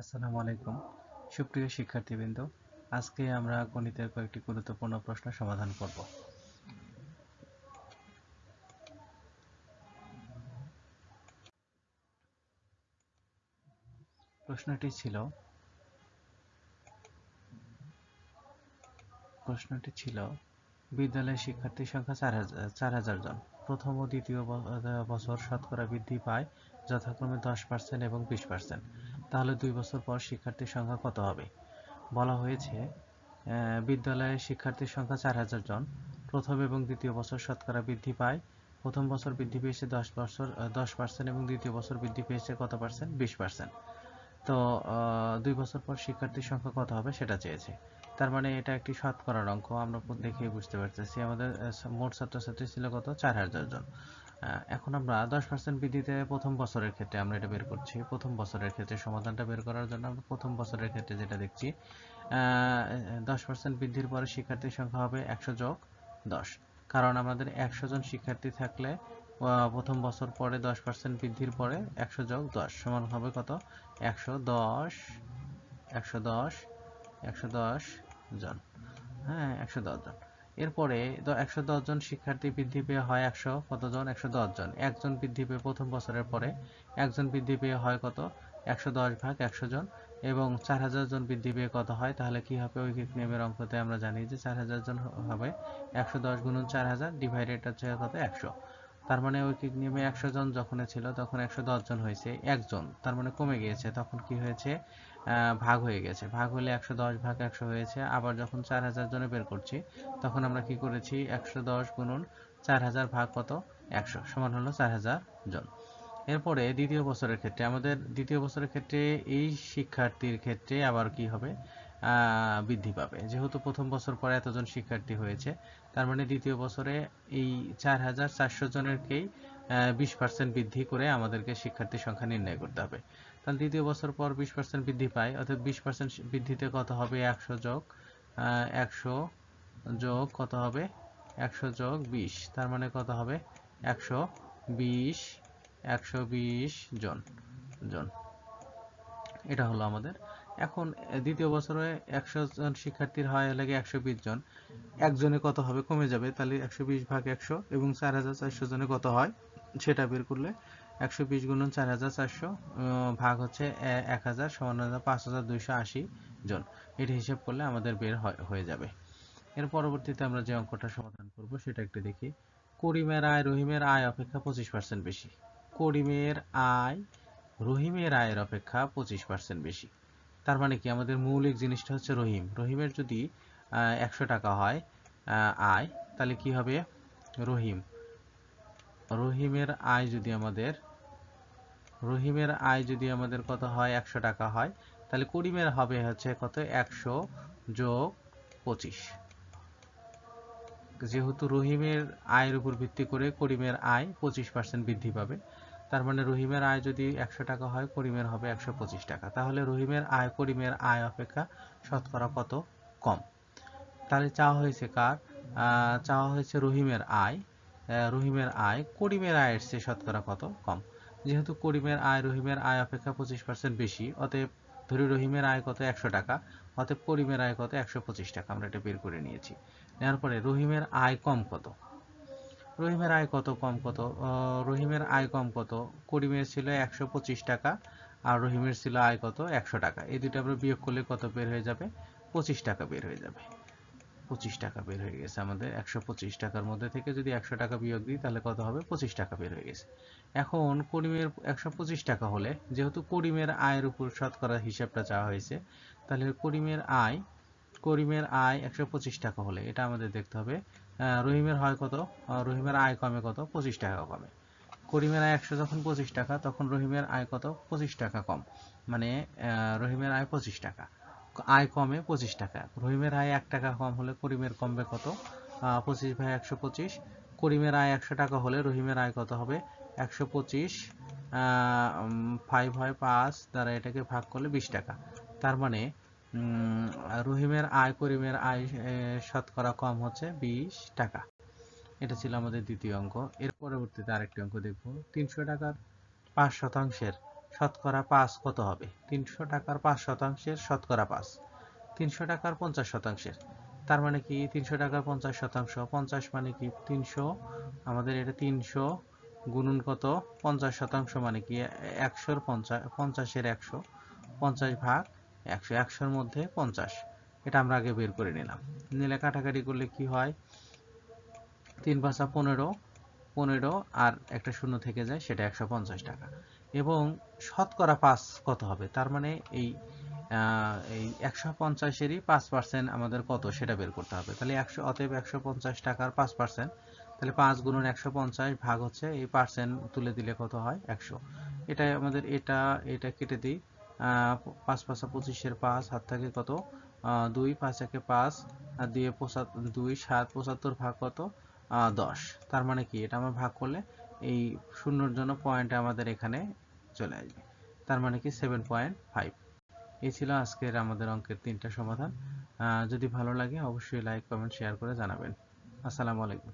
আসসালামু আলাইকুম। সুপ্রিয় শিক্ষার্থীবৃন্দ, আজকে আমরা গণিতের কয়েকটি গুরুত্বপূর্ণ প্রশ্ন সমাধান করব। প্রশ্নটি ছিল প্রশ্নটি ছিল, বিদ্যালয়ের শিক্ষার্থীর সংখ্যা চার হাজার চার হাজার জন। প্রথম ও দ্বিতীয় বছর শতকরা বৃদ্ধি পায় যথাক্রমে দশ পার্সেন্ট এবং বিশ পার্সেন্ট তাহলে দুই বছর পর শিক্ষার্থীর সংখ্যা কত হবে? বলা হয়েছে আহ, বিদ্যালয়ের শিক্ষার্থীর সংখ্যা চার হাজার জন। প্রথম এবং দ্বিতীয় বছর শতকরা বৃদ্ধি পায়। প্রথম বছর বৃদ্ধি পেয়েছে দশ বছর দশ পার্সেন্ট এবং দ্বিতীয় বছর বৃদ্ধি পেয়েছে কত পার্সেন্ট বিশ পার্সেন্ট তো দুই বছর পর শিক্ষার্থীর সংখ্যা কত হবে সেটা চেয়েছে। তার মানে এটা একটি শতকরার অঙ্ক আমরা দেখে বুঝতে পারতেছি। আমাদের মোট ছাত্রছাত্রী ছিল কত? চার হাজার জন। এখন আমরা দশ পার্সেন্ট বৃদ্ধিতে প্রথম বছরের ক্ষেত্রে আমরা এটা বের করছি। প্রথম বছরের ক্ষেত্রে সমাধানটা বের করার জন্য আমরা প্রথম বছরের ক্ষেত্রে যেটা দেখছি দশ পার্সেন্ট বৃদ্ধির পরে শিক্ষার্থীর সংখ্যা হবে একশো যোগ দশ। কারণ আমাদের একশো জন শিক্ষার্থী থাকলে প্রথম বছর পরে দশ পার্সেন্ট বৃদ্ধির পরে একশো যোগ দশ সমান হবে কত? একশো দশ একশো দশ একশো দশ জন। হ্যাঁ একশো দশ জন। এরপরে একশো দশ জন শিক্ষার্থী বৃদ্ধি পেয়ে হয় একশো, কতজন? একশো দশ জন। একজন বৃদ্ধি পেয়ে প্রথম বছরের পরে একজন বৃদ্ধি পেয়ে হয় কত? একশো দশ ভাগ একশো জন। এবং চার হাজার জন বৃদ্ধি পেয়ে কত হয়? তাহলে কি হবে ওই নিয়মের অঙ্কতে আমরা জানি যে চার হাজার জন হবে। একশো দশ গুণন চার হাজার ডিভাইডেড হচ্ছে কত? একশো। তার মানে ঐকিক নিয়মে একশো জন যখন ছিল, তখন একশো দশ জন হয়েছে, একজন। তার মানে কমে গিয়েছে। তখন কি হয়েছে? ভাগ হয়ে গেছে। ভাগ হলে একশো দশ ভাগ একশো হয়েছে। আবার যখন চার হাজার জনে বের করছি, তখন আমরা কি করেছি? একশো দশ গুণন চার হাজার ভাগ কত? একশো সমান হলো চার হাজার জন। এরপরে দ্বিতীয় বছরের ক্ষেত্রে, আমাদের দ্বিতীয় বছরের ক্ষেত্রে এই শিক্ষার্থীর ক্ষেত্রে আবার কি হবে? বৃদ্ধি পাবে। যেহেতু প্রথম বছর পরে এতজন শিক্ষার্থী হয়েছে, তার মানে দ্বিতীয় বছরে এই চার হাজার চারশো জনেরকেই বিশ পার্সেন্ট বৃদ্ধি করে আমাদেরকে শিক্ষার্থীর সংখ্যা নির্ণয় করতে হবে। তাহলে দ্বিতীয় বছর পর বিশ পার্সেন্ট বৃদ্ধি পায়, অর্থাৎ বিশ পার্সেন্ট বৃদ্ধিতে কত হবে? একশো যোগ একশো যোগ কত হবে? একশো যোগ বিশ, তার মানে কত হবে? একশো বিশ একশো বিশ জন জন। এটা হলো আমাদের এখন দ্বিতীয় বছরে একশো জন শিক্ষার্থীর হয় লাগে একশো বিশ জন। একজনে কত হবে কমে যাবে, তাহলে একশো বিশ ভাগ একশো এবং চার হাজার চারশো জনে কত হয় সেটা বের করলে একশো বিশ গুণন চার হাজার চারশো ভাগ হচ্ছে এক হাজার সমান হাজার পাঁচ হাজার দুইশো আশি জন। এটা হিসাব করলে আমাদের বের হয়- যাবে। এর পরবর্তীতে আমরা যে অঙ্কটা সমাধান করব সেটা একটু দেখি। করিমের আয়, রহিমের আয় অপেক্ষা পঁচিশ পার্সেন্ট বেশি। করিমের আয়, রহিমের আয়ের অপেক্ষা পঁচিশ পার্সেন্ট বেশি। তার মানে কি? আমাদের মৌলিক জিনিসটা হচ্ছে রহিম। রহিমের যদি একশো টাকা হয় আয়, তাহলে কি হবে? রহিম। রহিমের আয় যদি আমাদের, রহিমের আয় যদি আমাদের কত হয়? একশো টাকা হয়, তাহলে করিমের হবে হচ্ছে কত? একশো যোগ পঁচিশ। যেহেতু রহিমের আয়ের উপর ভিত্তি করে করিমের আয় পঁচিশ পার্সেন্ট বৃদ্ধি পাবে তার মানে রহিমের আয় যদি একশো টাকা হয়, করিমের হবে একশো পঁচিশ টাকা। তাহলে রহিমের আয়, করিমের আয় অপেক্ষা শতকরা কত কম? তাহলে চাওয়া হয়েছে কার? চাওয়া হয়েছে রহিমের আয়। রহিমের আয়, করিমের আয়ের চেয়ে শতকরা কত কম? যেহেতু করিমের আয়, রহিমের আয় অপেক্ষা পঁচিশ পার্সেন্ট বেশি, অতএব ধরি রহিমের আয় কত একশো টাকা, অতএব করিমের আয় কত একশো পঁচিশ টাকা। আমরা এটা বের করে নিয়েছি। নেওয়ার পরে রহিমের আয় কম কত? রহিমের আয় কত কম কত? রহিমের আয় কম কত? করিমের ছিল একশো পঁচিশ টাকা আর রহিমের ছিল আয় কত? একশো টাকা। এই দুটো আমরা বিয়োগ করলে কত বের হয়ে যাবে? পঁচিশ টাকা বের হয়ে যাবে। পঁচিশ টাকা বের হয়ে গেছে আমাদের। একশো পঁচিশ টাকার মধ্যে থেকে যদি একশো টাকা বিয়োগ দিই, তাহলে কত হবে? পঁচিশ টাকা বের হয়ে গেছে। এখন করিমের একশো পঁচিশ টাকা হলে, যেহেতু করিমের আয়ের উপর শতকরা হিসাবটা চাওয়া হয়েছে, তাহলে করিমের আয় করিমের আয় একশো পঁচিশ টাকা হলে, এটা আমাদের দেখতে হবে। রহিমের হয় কত? রহিমের আয় কমে কত? পঁচিশ টাকা কমে। করিমের আয় একশো যখন পঁচিশ টাকা, তখন রহিমের আয় কত? পঁচিশ টাকা কম। মানে রহিমের আয় পঁচিশ টাকা। আয় কমে পঁচিশ টাকা। রহিমের আয় এক টাকা কম হলে করিমের কমবে কত? পঁচিশ ভাই একশো পঁচিশ। করিমের আয় একশো টাকা হলে রহিমের আয় কত হবে? একশো পঁচিশ। ফাইভ হয় পাঁচ, দ্বারা এটাকে ভাগ করলে বিশ টাকা। তার মানে রহিমের আয়, করিমের আয় শতকরা কম হচ্ছে বিশ টাকা। এটা ছিল আমাদের দ্বিতীয় অঙ্ক। এর পরবর্তীতে আরেকটি অঙ্ক দেখব তিনশো টাকার পাঁচ শতাংশের শতকরা পাঁচ কত হবে? তিনশো টাকার পাঁচ শতাংশের শতকরা পাঁচ। তিনশো টাকার পঞ্চাশ শতাংশের। তার মানে কি? তিনশো টাকার পঞ্চাশ শতাংশ। পঞ্চাশ মানে কি? তিনশো। আমাদের এটা তিনশো গুণন কত? পঞ্চাশ শতাংশ মানে কি? একশোর পঞ্চাশ পঞ্চাশের একশো। পঞ্চাশ ভাগ একশো। একশোর মধ্যে পঞ্চাশ। এটা আমরা আগে বের করে নিলাম। নিলে কাটাকাটি করলে কি হয়? তিন পাঁচা পনেরো পনেরো আর একটা শূন্য থেকে যায়, সেটা একশো পঞ্চাশ টাকা। এবং শতকরা পাঁচ কত হবে? তার মানে এই এই একশো পঞ্চাশেরই পাঁচ পার্সেন্ট আমাদের কত? সেটা বের করতে হবে। তাহলে একশো, অতএব একশো পঞ্চাশ টাকার পাঁচ পার্সেন্ট তাহলে পাঁচ গুণন একশো পঞ্চাশ ভাগ হচ্ছে এই পার্সেন্ট তুলে দিলে কত হয়? একশো। এটাই আমাদের, এটা এটা কেটে দিই। পাঁচ পাঁচা পঁচিশের পাঁচ, হাত থাকে কত? দুই, পাঁচ একে পাঁচ, আর দিয়ে পঁচাত্তর দুই, সাত, পঁচাত্তর ভাগ কত? দশ। তার মানে কি? এটা আমরা ভাগ করলে এই শূন্যর জন্য পয়েন্ট আমাদের এখানে চলে আসবে। তার মানে কি? সেভেন পয়েন্ট ফাইভ এই ছিল আজকের আমাদের অঙ্কের তিনটা সমাধান। যদি ভালো লাগে অবশ্যই লাইক কমেন্ট শেয়ার করে জানাবেন। আসসালামু আলাইকুম।